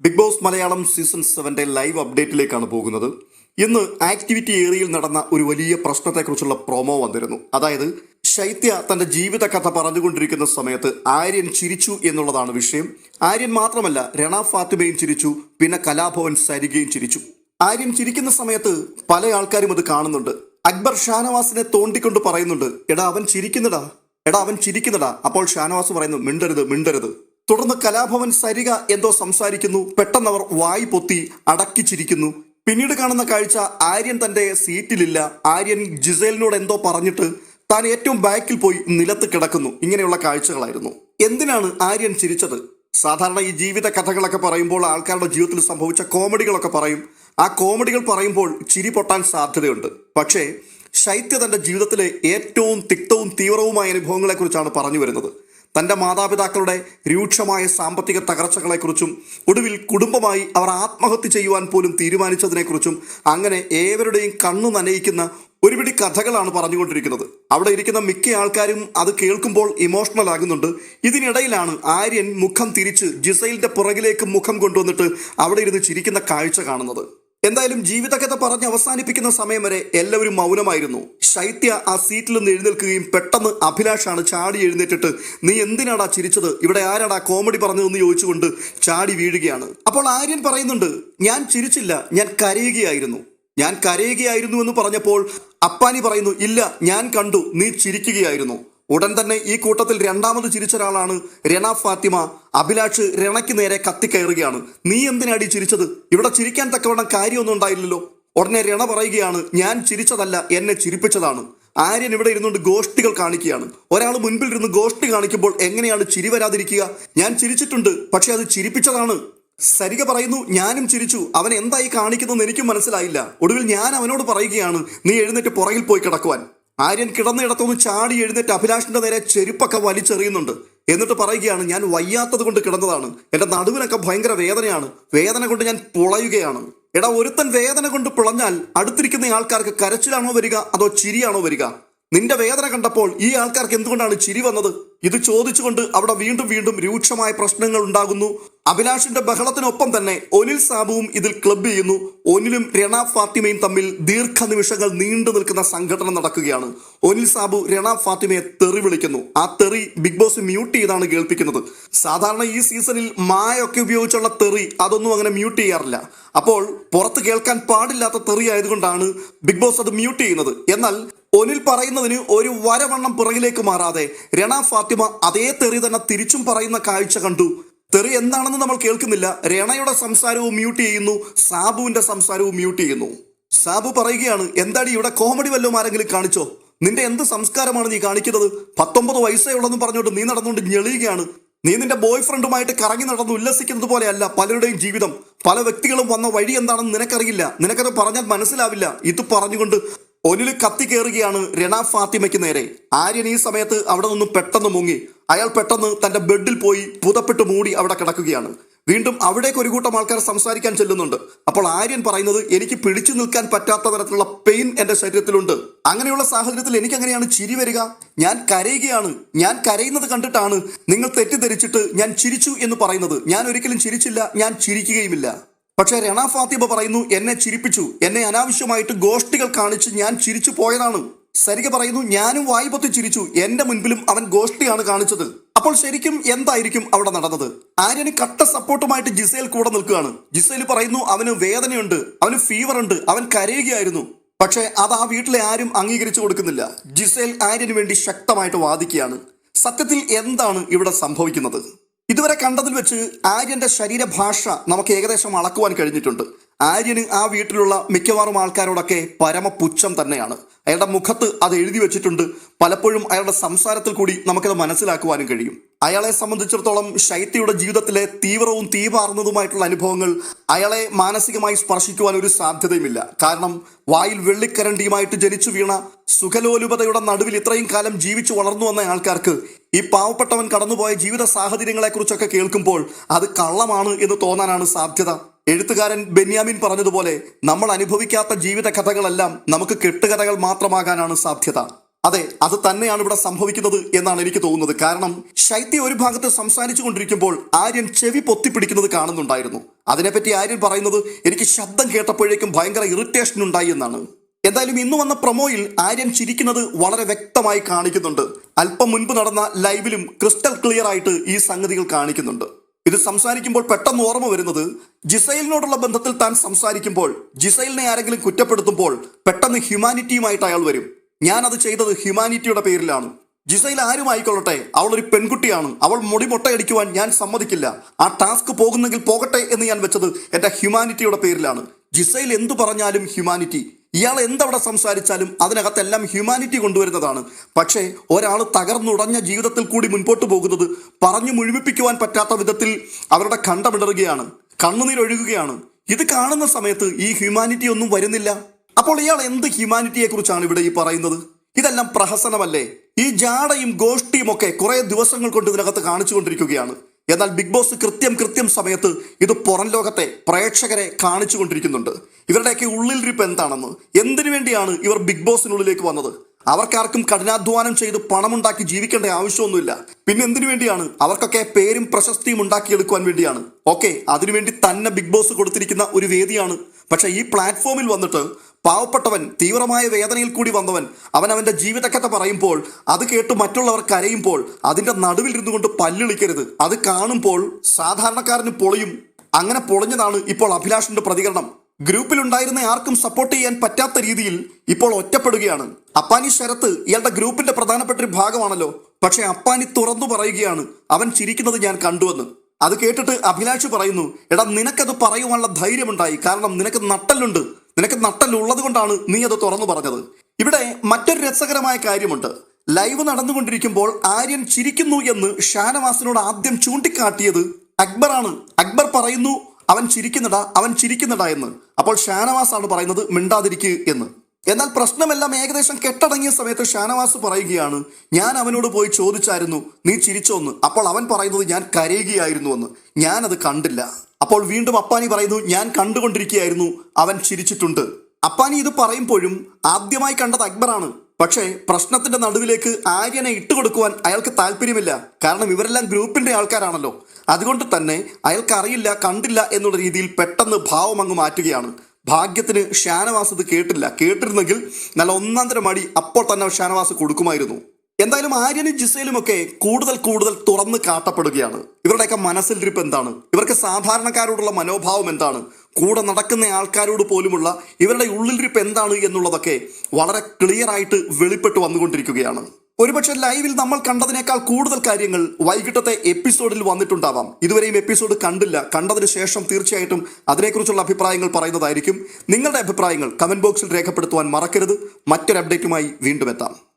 Big boss Malayalam season സെവന്റെ live അപ്ഡേറ്റിലേക്കാണ് പോകുന്നത്. ഇന്ന് ആക്ടിവിറ്റി ഏരിയയിൽ നടന്ന ഒരു വലിയ പ്രശ്നത്തെക്കുറിച്ചുള്ള പ്രൊമോ വന്നിരുന്നു. അതായത് ശൈത്യ തന്റെ ജീവിത കഥ പറഞ്ഞുകൊണ്ടിരിക്കുന്ന സമയത്ത് ആര്യൻ ചിരിച്ചു എന്നുള്ളതാണ് വിഷയം. ആര്യൻ മാത്രമല്ല രണ ഫാത്തിമയും ചിരിച്ചു പിന്നെ കലാഭവൻ സരികയും ചിരിച്ചു. ആര്യൻ ചിരിക്കുന്ന സമയത്ത് പല ആൾക്കാരും അത് കാണുന്നുണ്ട്. അക്ബർ ഷാനവാസിനെ തോണ്ടിക്കൊണ്ട് പറയുന്നുണ്ട് എടാ അവൻ ചിരിക്കുന്നടാ. എടാ അവൻ ചിരിക്കുന്നടാ. അപ്പോൾ ഷാനവാസ് പറയുന്നു മിണ്ടരുത് മിണ്ടരുത്. തുടർന്ന് കലാഭവൻ സരിക എന്തോ സംസാരിക്കുന്നു. പെട്ടെന്ന് അവർ വായി പൊത്തി അടക്കിച്ചിരിക്കുന്നു. പിന്നീട് കാണുന്ന കാഴ്ച ആര്യൻ തന്റെ സീറ്റിലില്ല. ആര്യൻ ജിസേലിനോട് എന്തോ പറഞ്ഞിട്ട് താൻ ഏറ്റവും ബാക്കിൽ പോയി നിലത്ത് കിടക്കുന്നു. ഇങ്ങനെയുള്ള കാഴ്ചകളായിരുന്നു. എന്തിനാണ് ആര്യൻ ചിരിച്ചത്? സാധാരണ ഈ ജീവിത കഥകളൊക്കെ പറയുമ്പോൾ ആൾക്കാരുടെ ജീവിതത്തിൽ സംഭവിച്ച കോമഡികളൊക്കെ പറയും. ആ കോമഡികൾ പറയുമ്പോൾ ചിരി പൊട്ടാൻ സാധ്യതയുണ്ട്. പക്ഷേ ശൈത്യ തന്റെ ജീവിതത്തിലെ ഏറ്റവും തിക്തവും തീവ്രവുമായ അനുഭവങ്ങളെക്കുറിച്ചാണ് പറഞ്ഞു വരുന്നത്. തന്റെ മാതാപിതാക്കളുടെ രൂക്ഷമായ സാമ്പത്തിക തകർച്ചകളെക്കുറിച്ചും ഒടുവിൽ കുടുംബമായി അവർ ആത്മഹത്യ ചെയ്യുവാൻ പോലും തീരുമാനിച്ചതിനെക്കുറിച്ചും അങ്ങനെ ഏവരുടെയും കണ്ണു നനയിക്കുന്ന ഒരുപിടി കഥകളാണ് പറഞ്ഞുകൊണ്ടിരിക്കുന്നത്. അവിടെ ഇരിക്കുന്ന മിക്ക ആൾക്കാരും അത് കേൾക്കുമ്പോൾ ഇമോഷണൽ ആകുന്നുണ്ട്. ഇതിനിടയിലാണ് ആര്യൻ മുഖം തിരിച്ച് ജിസൈലിന്റെ പുറകിലേക്ക് മുഖം കൊണ്ടുവന്നിട്ട് അവിടെ ഇരുന്ന് ചിരിക്കുന്ന കാഴ്ച കാണുന്നത്. എന്തായാലും ജീവിതകഥ പറഞ്ഞ് അവസാനിപ്പിക്കുന്ന സമയം വരെ എല്ലാവരും മൗനമായിരുന്നു. ശൈത്യ ആ സീറ്റിൽ നിന്ന് എഴുന്നേൽക്കുകയും പെട്ടെന്ന് അഭിലാഷാണ് ചാടി എഴുന്നേറ്റിട്ട് നീ എന്തിനാടാ ചിരിച്ചത്? ഇവിടെ ആരാടാ കോമഡി പറഞ്ഞതെന്ന് ചോദിച്ചുകൊണ്ട് ചാടി വീഴുകയാണ്. അപ്പോൾ ആര്യൻ പറയുന്നുണ്ട് ഞാൻ ചിരിച്ചില്ല ഞാൻ കരയുകയായിരുന്നു. ഞാൻ കരയുകയായിരുന്നു എന്ന് പറഞ്ഞപ്പോൾ അപ്പാനി പറയുന്നു ഇല്ല ഞാൻ കണ്ടു നീ ചിരിക്കുകയായിരുന്നു. ഉടൻ തന്നെ ഈ കൂട്ടത്തിൽ രണ്ടാമത് ചിരിച്ച ഒരാളാണ് രണ ഫാത്തിമ. അഭിലാഷ് രണയ്ക്ക് നേരെ കത്തിക്കയറുകയാണ്. നീ എന്തിനാടി ചിരിച്ചത്? ഇവിടെ ചിരിക്കാൻ തക്കവണ്ണം കാര്യമൊന്നും ഉണ്ടായില്ലല്ലോ. ഉടനെ രണ പറയുകയാണ് ഞാൻ ചിരിച്ചതല്ല എന്നെ ചിരിപ്പിച്ചതാണ്. ആര്യൻ ഇവിടെ ഇരുന്നുകൊണ്ട് ഗോഷ്ടികൾ കാണിക്കുകയാണ്. ഒരാൾ മുൻപിൽ ഇരുന്ന് ഗോഷ്ടി കാണിക്കുമ്പോൾ എങ്ങനെയാണ് ചിരി വരാതിരിക്കുക? ഞാൻ ചിരിച്ചിട്ടുണ്ട് പക്ഷെ അത് ചിരിപ്പിച്ചതാണ്. സരിക പറയുന്നു ഞാനും ചിരിച്ചു. അവൻ എന്തായി കാണിക്കുന്നതെന്ന് എനിക്കും മനസ്സിലായില്ല. ഒടുവിൽ ഞാൻ അവനോട് പറയുകയാണ് നീ എഴുന്നേറ്റ് പുറകിൽ പോയി കിടക്കുവാൻ. ആര്യൻ കിടന്നിടത്തുനിന്ന് ചാടി എഴുന്നേറ്റ് അഭിലാഷിന്റെ നേരെ ചെരുപ്പൊക്കെ വലിച്ചെറിയുന്നുണ്ട്. എന്നിട്ട് പറയുകയാണ് ഞാൻ വയ്യാത്തത് കൊണ്ട് കിടന്നതാണ്. എന്റെ നടുവിനൊക്കെ ഭയങ്കര വേദനയാണ്. വേദന കൊണ്ട് ഞാൻ പുളയുകയാണ്. എടാ ഒരുത്തൻ വേദന കൊണ്ട് പിളഞ്ഞാൽ അടുത്തിരിക്കുന്ന ആൾക്കാർക്ക് കരച്ചിലാണോ വരിക അതോ ചിരിയാണോ വരിക? നിന്റെ വേദന കണ്ടപ്പോൾ ഈ ആൾക്കാർക്ക് എന്തുകൊണ്ടാണ് ചിരി വന്നത്? ഇത് ചോദിച്ചുകൊണ്ട് അവിടെ വീണ്ടും വീണ്ടും രൂക്ഷമായ പ്രശ്നങ്ങൾ ഉണ്ടാകുന്നു. അഭിലാഷിന്റെ ബഹളത്തിനൊപ്പം തന്നെ ഒനിൽ സാബുവും ഇതിൽ ക്ലബ് ചെയ്യുന്നു. ഒനിലും രണ ഫാത്തിമയും തമ്മിൽ ദീർഘനിമിഷങ്ങൾ നീണ്ടു നിൽക്കുന്ന സംഘടന നടക്കുകയാണ്. ഒനിൽ സാബു രണ ഫാത്തിമയെ തെറി വിളിക്കുന്നു. ആ തെറി ബിഗ് ബോസ് മ്യൂട്ട് ചെയ്താണ് കേൾപ്പിക്കുന്നത്. സാധാരണ ഈ സീസണിൽ മായൊക്കെ ഉപയോഗിച്ചുള്ള തെറി അതൊന്നും അങ്ങനെ മ്യൂട്ട് ചെയ്യാറില്ല. അപ്പോൾ പുറത്ത് കേൾക്കാൻ പാടില്ലാത്ത തെറി ആയതുകൊണ്ടാണ് ബിഗ് ബോസ് അത് മ്യൂട്ട് ചെയ്യുന്നത്. എന്നാൽ ഒനിൽ പറയുന്നതിന് ഒരു വരവണ്ണം പുറകിലേക്ക് മാറാതെ രണ ഫാത്തിമ അതേ തെറി തന്നെ തിരിച്ചും പറയുന്ന കാഴ്ച കണ്ടു. തെറി എന്താണെന്ന് നമ്മൾ കേൾക്കുന്നില്ല. രേണയുടെ സംസാരവും മ്യൂട്ട് ചെയ്യുന്നു. സാബുവിന്റെ സംസാരവും മ്യൂട്ട് ചെയ്യുന്നു. സാബു പറയുകയാണ് എന്താടി ഇവിടെ കോമഡി വല്ലതും ആരെങ്കിലും കാണിച്ചോ? നിന്റെ എന്ത് സംസ്കാരമാണ് നീ കാണിക്കുന്നത്? പത്തൊമ്പത് വയസ്സേ ഉള്ളെന്ന് പറഞ്ഞുകൊണ്ട് നീ നടന്നുകൊണ്ട് ഞെളിയുകയാണ്. നീ നിന്റെ ബോയ് ഫ്രണ്ടുമായിട്ട് കറങ്ങി നടന്ന് ഉല്ലസിക്കുന്നത് പോലെയല്ല പലരുടെയും ജീവിതം. പല വ്യക്തികളും വന്ന വഴി എന്താണെന്ന് നിനക്കറിയില്ല. നിനക്കത് പറഞ്ഞാൽ മനസ്സിലാവില്ല. ഇത് പറഞ്ഞുകൊണ്ട് ഒനിൽ കത്തി കയറുകയാണ് രണ ഫാത്തിമയ്ക്ക് നേരെ. ആര്യൻ ഈ സമയത്ത് അവിടെ നിന്നും പെട്ടെന്ന് മുങ്ങി. അയാൾ പെട്ടെന്ന് തന്റെ ബെഡിൽ പോയി പുതപ്പെട്ട് മൂടി അവിടെ കിടക്കുകയാണ്. വീണ്ടും അവിടേക്ക് ഒരു കൂട്ടം ആൾക്കാർ സംസാരിക്കാൻ ചെല്ലുന്നുണ്ട്. അപ്പോൾ ആര്യൻ പറയുന്നത് എനിക്ക് പിടിച്ചു നിൽക്കാൻ പറ്റാത്ത തരത്തിലുള്ള പെയിൻ എന്റെ ശരീരത്തിലുണ്ട്. അങ്ങനെയുള്ള സാഹചര്യത്തിൽ എനിക്ക് അങ്ങനെയാണ് ചിരി വരിക? ഞാൻ കരയുകയാണ്. ഞാൻ കരയുന്നത് കണ്ടിട്ടാണ് നിങ്ങൾ തെറ്റിദ്ധരിച്ചിട്ട് ഞാൻ ചിരിച്ചു എന്ന് പറയുന്നത്. ഞാൻ ഒരിക്കലും ചിരിച്ചില്ല ഞാൻ ചിരിക്കുകയുമില്ല. പക്ഷേ രണ ഫാത്തിബ പറയുന്നു എന്നെ ചിരിപ്പിച്ചു. എന്നെ അനാവശ്യമായിട്ട് ഗോഷ്ടികൾ കാണിച്ച് ഞാൻ ചിരിച്ചു പോയതാണ്. സരിക പറയുന്നു ഞാനും വായ്പത്തി ചിരിച്ചു. എന്റെ മുൻപിലും അവൻ ഗോഷ്ടിയാണ് കാണിച്ചത്. അപ്പോൾ ശരിക്കും എന്തായിരിക്കും അവിടെ നടന്നത്? ആര്യന് കട്ട സപ്പോർട്ടുമായിട്ട് ജിസേൽ കൂടെ നിൽക്കുകയാണ്. ജിസേൽ പറയുന്നു അവന് വേദനയുണ്ട് അവന് ഫീവർ ഉണ്ട് അവൻ കരയുകയായിരുന്നു. പക്ഷേ അത് ആ വീട്ടിലെ ആരും അംഗീകരിച്ചു കൊടുക്കുന്നില്ല. ജിസേൽ ആര്യന് വേണ്ടി ശക്തമായിട്ട് വാദിക്കുകയാണ്. സത്യത്തിൽ എന്താണ് ഇവിടെ സംഭവിക്കുന്നത്? ഇതുവരെ കണ്ടതിൽ വെച്ച് ആര്യന്റെ ശരീരഭാഷ നമുക്ക് ഏകദേശം അളക്കുവാൻ കഴിഞ്ഞിട്ടുണ്ട്. ആര്യന് ആ വീട്ടിലുള്ള മിക്കവാറും ആൾക്കാരോടൊക്കെ പരമപുച്ഛം തന്നെയാണ്. അയാളുടെ മുഖത്ത് അത് എഴുതി വെച്ചിട്ടുണ്ട്. പലപ്പോഴും അയാളുടെ സംസാരത്തിൽ കൂടി നമുക്കത് മനസ്സിലാക്കുവാനും കഴിയും. അയാളെ സംബന്ധിച്ചിടത്തോളം ശൈത്യയുടെ ജീവിതത്തിലെ തീവ്രവും തീവാർന്നതുമായിട്ടുള്ള അനുഭവങ്ങൾ അയാളെ മാനസികമായി സ്പർശിക്കുവാൻ ഒരു സാധ്യതയുമില്ല. കാരണം വായിൽ വെള്ളിക്കരണ്ടിയുമായിട്ട് ജനിച്ചു വീണ സുഖലോലുപതയുടെ നടുവിൽ ഇത്രയും കാലം ജീവിച്ചു വളർന്നു വന്ന ആൾക്കാർക്ക് ഈ പാവപ്പെട്ടവൻ കടന്നുപോയ ജീവിത സാഹചര്യങ്ങളെക്കുറിച്ചൊക്കെ കേൾക്കുമ്പോൾ അത് കള്ളമാണ് എന്ന് തോന്നാനാണ് സാധ്യത. എഴുത്തുകാരൻ ബെന്യാമിൻ പറഞ്ഞതുപോലെ നമ്മൾ അനുഭവിക്കാത്ത ജീവിത കഥകളെല്ലാം നമുക്ക് കെട്ടുകഥകൾ മാത്രമാകാനാണ് സാധ്യത. അതെ അത് തന്നെയാണ് ഇവിടെ സംഭവിക്കുന്നത് എന്നാണ് എനിക്ക് തോന്നുന്നത്. കാരണം ശൈത്യ ഒരു ഭാഗത്ത് സംസാരിച്ചു കൊണ്ടിരിക്കുമ്പോൾ ആര്യൻ ചെവി പൊത്തിപ്പിടിക്കുന്നത് കാണുന്നുണ്ടായിരുന്നു. അതിനെപ്പറ്റി ആര്യൻ പറയുന്നത് എനിക്ക് ശബ്ദം കേട്ടപ്പോഴേക്കും ഭയങ്കര ഇറിറ്റേഷൻ ഉണ്ടായി എന്നാണ്. എന്തായാലും ഇന്ന് വന്ന പ്രൊമോയിൽ ആര്യൻ ചിരിക്കുന്നത് വളരെ വ്യക്തമായി കാണിക്കുന്നുണ്ട്. അല്പം മുൻപ് നടന്ന ലൈവിലും ക്രിസ്റ്റൽ ക്ലിയർ ആയിട്ട് ഈ സംഗതികൾ കാണിക്കുന്നുണ്ട്. ഇത് സംസാരിക്കുമ്പോൾ പെട്ടെന്ന് ഓർമ്മ വരുന്നത് ജിസൈലിനോടുള്ള ബന്ധത്തിൽ താൻ സംസാരിക്കുമ്പോൾ ജിസൈലിനെ ആരെങ്കിലും കുറ്റപ്പെടുത്തുമ്പോൾ പെട്ടെന്ന് ഹ്യൂമാനിറ്റിയുമായിട്ട് അയാൾ വരും. ഞാൻ അത് ചെയ്തത് ഹ്യൂമാനിറ്റിയുടെ പേരിലാണ്. ജിസൈൽ ആരും ആയിക്കൊള്ളട്ടെ അവൾ ഒരു പെൺകുട്ടിയാണ്. അവൾ മുടി മുട്ടയടിക്കുവാൻ ഞാൻ സമ്മതിക്കില്ല. ആ ടാസ്ക് പോകുന്നെങ്കിൽ പോകട്ടെ എന്ന് ഞാൻ വെച്ചത് എന്റെ ഹ്യൂമാനിറ്റിയുടെ പേരിലാണ്. ജിസൈൽ എന്തു പറഞ്ഞാലും ഹ്യൂമാനിറ്റി. ഇയാൾ എന്തവിടെ സംസാരിച്ചാലും അതിനകത്തെല്ലാം ഹ്യൂമാനിറ്റി കൊണ്ടുവരുന്നതാണ്. പക്ഷേ ഒരാൾ തകർന്നുടഞ്ഞ ജീവിതത്തിൽ കൂടി മുൻപോട്ട് പോകുന്നത് പറഞ്ഞു മുഴുമിപ്പിക്കുവാൻ പറ്റാത്ത വിധത്തിൽ അവരുടെ കണ്ടമിടറുകയാണ് കണ്ണുനീരൊഴുകുകയാണ് ഇത് കാണുന്ന സമയത്ത് ഈ ഹ്യൂമാനിറ്റി ഒന്നും വരുന്നില്ല. അപ്പോൾ ഇയാൾ എന്ത് ഹ്യൂമാനിറ്റിയെക്കുറിച്ചാണ് ഇവിടെ ഈ പറയുന്നത്? ഇതെല്ലാം പ്രഹസനമല്ലേ? ഈ ജാടയും ഗോഷ്ടിയും ഒക്കെ കുറേ ദിവസങ്ങൾ കൊണ്ട് ഇതിനകത്ത് കാണിച്ചുകൊണ്ടിരിക്കുകയാണ്. എന്നാൽ ബിഗ് ബോസ് കൃത്യം കൃത്യം സമയത്ത് ഇത് പുറം ലോകത്തെ പ്രേക്ഷകരെ കാണിച്ചു കൊണ്ടിരിക്കുന്നുണ്ട് ഇവരുടെയൊക്കെ ഉള്ളിലിരിപ്പ് എന്താണെന്ന്? എന്തിനു വേണ്ടിയാണ് ഇവർ ബിഗ് ബോസിനുള്ളിലേക്ക് വന്നത്? അവർക്കാർക്കും കഠിനാധ്വാനം ചെയ്ത് പണമുണ്ടാക്കി ജീവിക്കേണ്ട ആവശ്യമൊന്നുമില്ല. പിന്നെ എന്തിനു വേണ്ടിയാണ്? അവർക്കൊക്കെ പേരും പ്രശസ്തിയും ഉണ്ടാക്കിയെടുക്കുവാൻ വേണ്ടിയാണ്. ഓക്കെ അതിനുവേണ്ടി തന്നെ ബിഗ് ബോസ് കൊടുത്തിരിക്കുന്ന ഒരു വേദിയാണ്. പക്ഷേ ഈ പ്ലാറ്റ്ഫോമിൽ വന്നിട്ട് പാവപ്പെട്ടവൻ തീവ്രമായ വേദനയിൽ കൂടി വന്നവൻ അവൻ അവന്റെ ജീവിതക്കഥ പറയുമ്പോൾ അത് കേട്ട് മറ്റുള്ളവർ കരയുമ്പോൾ അതിന്റെ നടുവിൽ ഇരുന്നു കൊണ്ട് പല്ലിളിക്കരുത്. അത് കാണുമ്പോൾ സാധാരണക്കാരന് പൊളിയും. അങ്ങനെ പൊളിഞ്ഞതാണ് ഇപ്പോൾ അഭിലാഷിന്റെ പ്രതികരണം. ഗ്രൂപ്പിൽ ഉണ്ടായിരുന്ന ആർക്കും സപ്പോർട്ട് ചെയ്യാൻ പറ്റാത്ത രീതിയിൽ ഇപ്പോൾ ഒറ്റപ്പെടുകയാണ്. അപ്പാനി ശരത്ത് ഇയാളുടെ ഗ്രൂപ്പിന്റെ പ്രധാനപ്പെട്ട ഒരു ഭാഗമാണല്ലോ. പക്ഷെ അപ്പാനി തുറന്നു പറയുകയാണ് അവൻ ചിരിക്കുന്നത് ഞാൻ കണ്ടുവെന്ന്. അത് കേട്ടിട്ട് അഭിലാഷ് പറയുന്നു എടാ നിനക്കത് പറയുവാനുള്ള ധൈര്യമുണ്ടായി. കാരണം നിനക്ക് നട്ടലുണ്ട്. നിനക്ക് നട്ടലുള്ളത് കൊണ്ടാണ് നീ അത് തുറന്നു പറഞ്ഞത്. ഇവിടെ മറ്റൊരു രസകരമായ കാര്യമുണ്ട്. ലൈവ് നടന്നുകൊണ്ടിരിക്കുമ്പോൾ ആര്യൻ ചിരിക്കുന്നു എന്ന് ഷാനവാസിനോട് ആദ്യം ചൂണ്ടിക്കാട്ടിയത് അക്ബറാണ്. അക്ബർ പറയുന്നു അവൻ ചിരിക്കുന്നടാ അവൻ ചിരിക്കുന്നടാ എന്ന്. അപ്പോൾ ഷാനവാസ് ആണ് പറയുന്നത് മിണ്ടാതിരിക്കുക എന്ന്. എന്നാൽ പ്രശ്നമെല്ലാം ഏകദേശം കെട്ടടങ്ങിയ സമയത്ത് ഷാനവാസ് പറയുകയാണ് ഞാൻ അവനോട് പോയി ചോദിച്ചായിരുന്നു നീ ചിരിച്ചോന്ന് അപ്പോൾ അവൻ പറയുന്നത് ഞാൻ കരയുകയായിരുന്നു എന്ന്. ഞാനത് കണ്ടില്ല. അപ്പോൾ വീണ്ടും അപ്പാനി പറയുന്നു ഞാൻ കണ്ടുകൊണ്ടിരിക്കുകയായിരുന്നു അവൻ ചിരിച്ചിട്ടുണ്ട്. അപ്പാനി ഇത് പറയുമ്പോഴും ആദ്യമായി കണ്ടത് അക്ബറാണ്. പക്ഷേ പ്രശ്നത്തിന്റെ നടുവിലേക്ക് ആര്യനെ ഇട്ടുകൊടുക്കുവാൻ അയാൾക്ക് താല്പര്യമില്ല. കാരണം ഇവരെല്ലാം ഗ്രൂപ്പിന്റെ ആൾക്കാരാണല്ലോ. അതുകൊണ്ട് തന്നെ അയാൾക്ക് അറിയില്ല കണ്ടില്ല എന്നുള്ള രീതിയിൽ പെട്ടെന്ന് ഭാവം അങ്ങ് മാറ്റുകയാണ്. ഭാഗ്യത്തിന് ഷാനവാസ് ഇത് കേട്ടില്ല. കേട്ടിരുന്നെങ്കിൽ നല്ല ഒന്നാം തരം അടി അപ്പോൾ തന്നെ ഷാനവാസ് കൊടുക്കുമായിരുന്നു. എന്തായാലും ആര്യനും ജിസയിലും ഒക്കെ കൂടുതൽ കൂടുതൽ തുറന്ന് കാട്ടപ്പെടുകയാണ്. ഇവരുടെയൊക്കെ മനസ്സിലിരിപ്പ് എന്താണ്? ഇവർക്ക് സാധാരണക്കാരോടുള്ള മനോഭാവം എന്താണ്? കൂടെ നടക്കുന്ന ആൾക്കാരോട് പോലുമുള്ള ഇവരുടെ ഉള്ളിലിരിപ്പ് എന്താണ് എന്നുള്ളതൊക്കെ വളരെ ക്ലിയർ ആയിട്ട് വെളിപ്പെട്ട് വന്നുകൊണ്ടിരിക്കുകയാണ്. ഒരുപക്ഷെ ലൈവിൽ നമ്മൾ കണ്ടതിനേക്കാൾ കൂടുതൽ കാര്യങ്ങൾ വൈകിട്ടത്തെ എപ്പിസോഡിൽ വന്നിട്ടുണ്ടാവാം. ഇതുവരെയും എപ്പിസോഡ് കണ്ടില്ല. കണ്ടതിന് ശേഷം തീർച്ചയായിട്ടും അതിനെക്കുറിച്ചുള്ള അഭിപ്രായങ്ങൾ പറയുന്നതായിരിക്കും. നിങ്ങളുടെ അഭിപ്രായങ്ങൾ കമന്റ് ബോക്സിൽ രേഖപ്പെടുത്തുവാൻ മറക്കരുത്. മറ്റൊരു അപ്ഡേറ്റുമായി വീണ്ടും എത്താം.